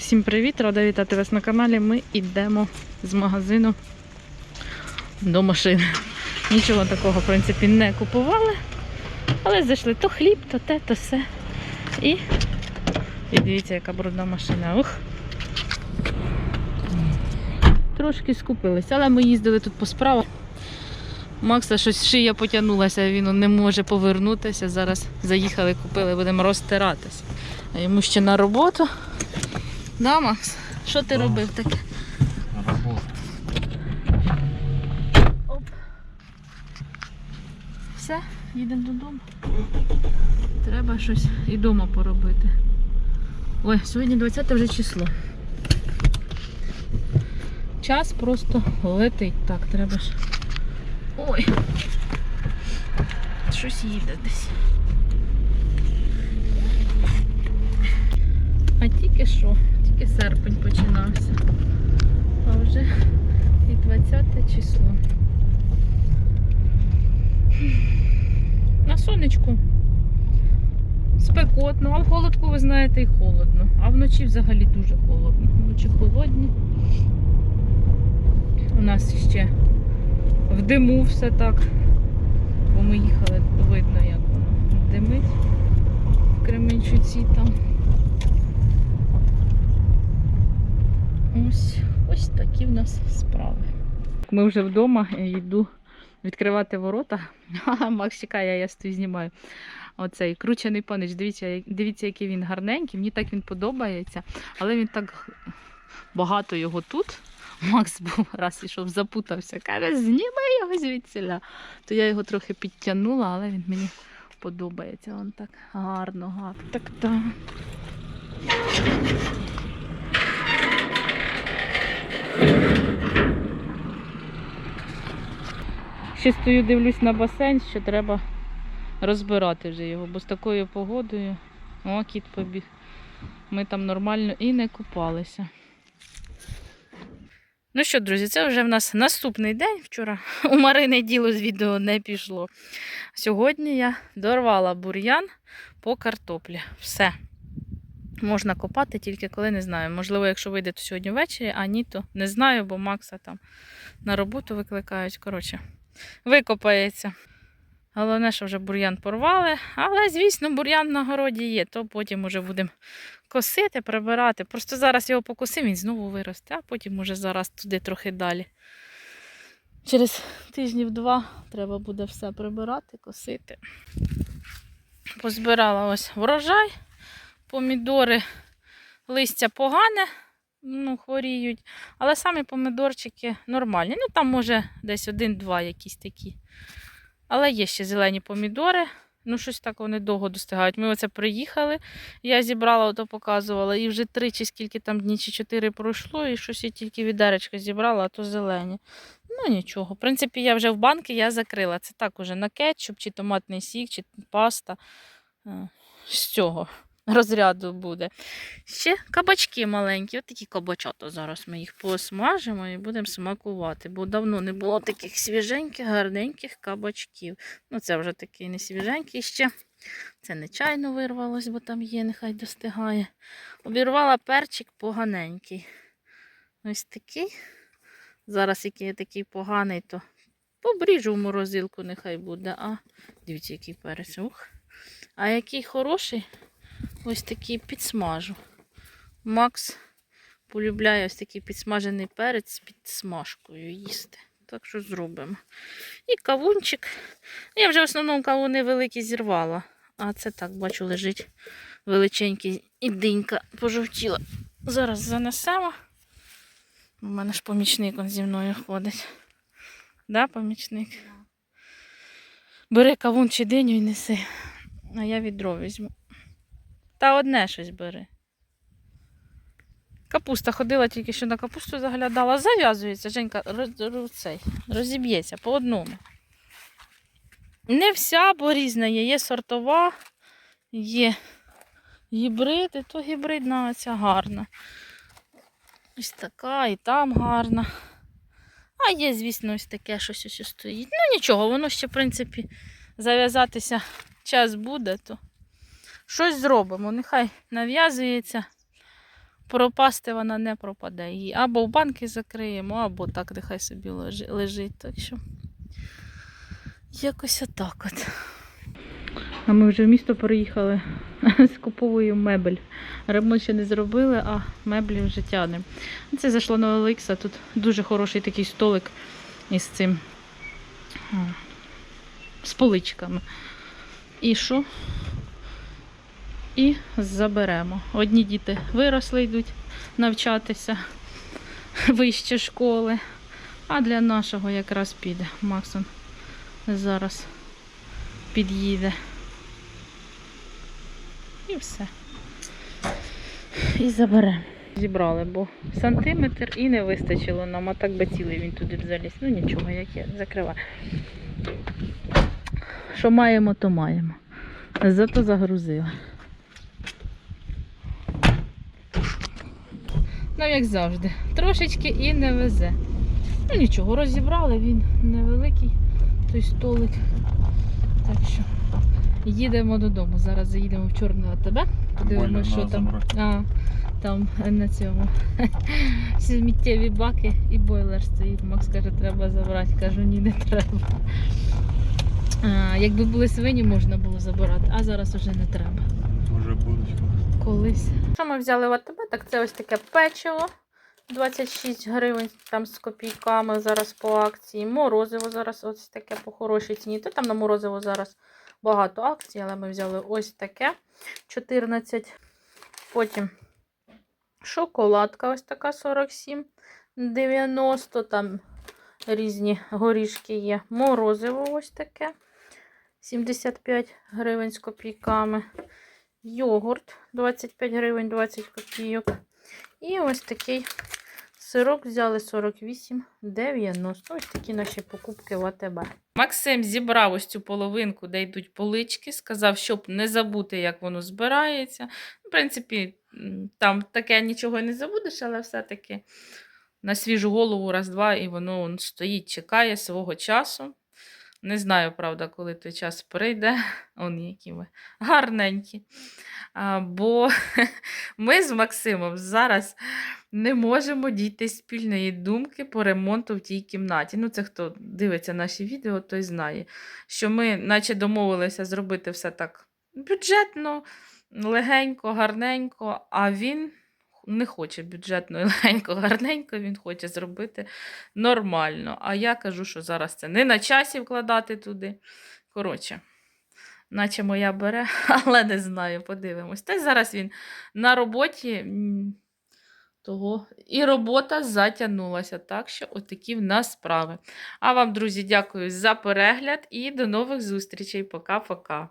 Всім привіт! Рада вітати вас на каналі. Ми йдемо з магазину до машини. Нічого такого, в принципі, не купували. Але зайшли то хліб, то те, то все. І, і дивіться, яка брудна машина. Ух. Трошки скупилися, але ми їздили тут по справах. Макса щось шия потягнулася, він не може повернутися. Зараз заїхали, купили, будемо розтиратися. А йому ще на роботу. Да, Макс? Що ти Да. робив таке? Работа. Оп. Все, їдемо додому. Треба щось і вдома поробити. Ой, сьогодні 20 вже число. Час просто летить. Так, треба ж. Ой. Щось їде десь. А тільки що, тільки серпень починався. А вже і 20 число. На сонечку. Спекотно, а в холодку, ви знаєте, і холодно. А вночі взагалі дуже холодно. Вночі холодні. У нас ще в диму все так. Бо ми їхали, видно, як воно димить в Кременчуці там. Ось, ось такі в нас справи. Ми вже вдома йду відкривати ворота. Макс чекає, я стою знімаю. Оцей кручений панич. Дивіться, дивіться, який він гарненький. Мені так він подобається, але він так багато його тут. Макс був раз ішов, запутався. Каже, зніми його звідсіля. То я його трохи підтягнула, але він мені подобається. Він так гарно, гарно. Так, так. Ще стою, дивлюсь на басейн, що треба розбирати вже його, бо з такою погодою. О, кіт побіг. Ми там нормально і не купалися. Ну що, друзі, це вже в нас наступний день. Вчора у Марини діло з відео не пішло. Сьогодні я дорвала бур'ян по картоплі. Все. Можна копати тільки коли не знаю. Можливо, якщо вийде то сьогодні ввечері, а ні, то не знаю, бо Макса там на роботу викликають. Коротше, викопається. Головне, що вже бур'ян порвали, але, звісно, бур'ян на городі є, то потім уже будемо косити, прибирати. Просто зараз його покосимо, він знову виросте, а потім уже зараз туди трохи далі. Через тижнів два треба буде все прибирати, косити. Позбирала ось врожай, помідори, листя погане, ну, хворіють, але самі помідорчики нормальні. Ну, там може десь один-два якісь такі. Але є ще зелені помідори. Ну, щось так вони довго достигають. Ми оце приїхали, я зібрала, ото показувала, і вже три чи скільки там дні чи чотири пройшло, і щось я тільки відеречка зібрала, а то зелені. Ну нічого. В принципі, я вже в банки я закрила. Це так уже на кетчуп, чи томатний сік, чи паста. Е, З цього розряду буде. Ще кабачки маленькі, от такі кабачата. Зараз ми їх посмажимо і будемо смакувати, бо давно не було таких свіженьких, гарненьких кабачків. Ну, це вже такий не свіженький ще. Це нечайно вирвалось, бо там є, нехай достигає. Обірвала перчик поганенький. Ось такий. Зараз, який я такий поганий, то побріжу в морозилку, нехай буде. А дивіться, який перець. Ух. А який хороший, ось такий підсмажу. Макс полюбляє ось такий підсмажений перець з підсмажкою їсти. Так що зробимо. І кавунчик. Я вже в основному кавуни великі зірвала. А це так, бачу, лежить величенький і динька пожовтіла. Зараз занесемо. У мене ж помічник он зі мною ходить. Да, помічник? Бери кавун чи диню і неси. А я відро візьму. Та одне щось бери. Капуста ходила тільки що на капусту заглядала. Зав'язується, Женька, цей, розіб'ється по одному. Не вся, бо різна є. Є сортова, є гібриди, то гібридна ця гарна. Ось така і там гарна. А є, звісно, ось таке щось ось стоїть. Ну нічого, воно ще, в принципі, зав'язатися час буде, то щось зробимо. Нехай нав'язується. пропасти вона не пропаде. Її або в банки закриємо, або так нехай собі лежить. Так що якось отак от. А ми вже в місто переїхали, скуповуємо мебель. Ремонт ще не зробили, а меблі вже тягнемо. Це зайшло на Олекса. Тут дуже хороший такий столик із цим з поличками. І що? І заберемо. Одні діти виросли, йдуть навчатися вище школи, а для нашого якраз піде. Максон зараз під'їде. І все. І заберемо. Зібрали, бо сантиметр і не вистачило нам, а так би цілий він туди б заліз. Ну нічого, як є, закривай. Що маємо, то маємо. Зато загрузила. Ну, як завжди, трошечки і не везе. Ну нічого, розібрали, він невеликий, той столик. Так що їдемо додому. Зараз заїдемо в чорне АТБ. Подивимося, що там. А, там е, на цьому сміттєві баки і бойлер стоїть. Макс каже, треба забрати. Кажу, ні, не треба. А, якби були свині, можна було забирати, а зараз уже не треба. Може будуть. Колись. Що ми взяли в АТБ? Так це ось таке печиво. 26 гривень там з копійками зараз по акції. Морозиво зараз ось таке по хорошій ціні. Та там на морозиво зараз багато акцій, але ми взяли ось таке 14. Потім шоколадка ось така 47, 90. Там різні горішки є. Морозиво ось таке 75 гривень з копійками. Йогурт 25 гривень 20 копійок. І ось такий сирок взяли 48,90. Ось такі наші покупки в АТБ. Максим зібрав ось цю половинку, де йдуть полички, сказав, щоб не забути, як воно збирається. В принципі, там таке нічого не забудеш, але все-таки на свіжу голову раз-два, і воно он стоїть, чекає свого часу. Не знаю, правда, коли той час прийде. Он які ми гарненькі. А, бо ми з Максимом зараз не можемо дійти спільної думки по ремонту в тій кімнаті. Ну, це хто дивиться наші відео, той знає, що ми, наче домовилися зробити все так бюджетно, легенько, гарненько, а він не хоче бюджетно, легенько, гарненько, він хоче зробити нормально. А я кажу, що зараз це не на часі вкладати туди. Коротше. Наче моя бере, але не знаю, подивимось. Та й зараз він на роботі того і робота затягнулася. Так що отакі в нас справи. А вам, друзі, дякую за перегляд і до нових зустрічей. Пока-пока.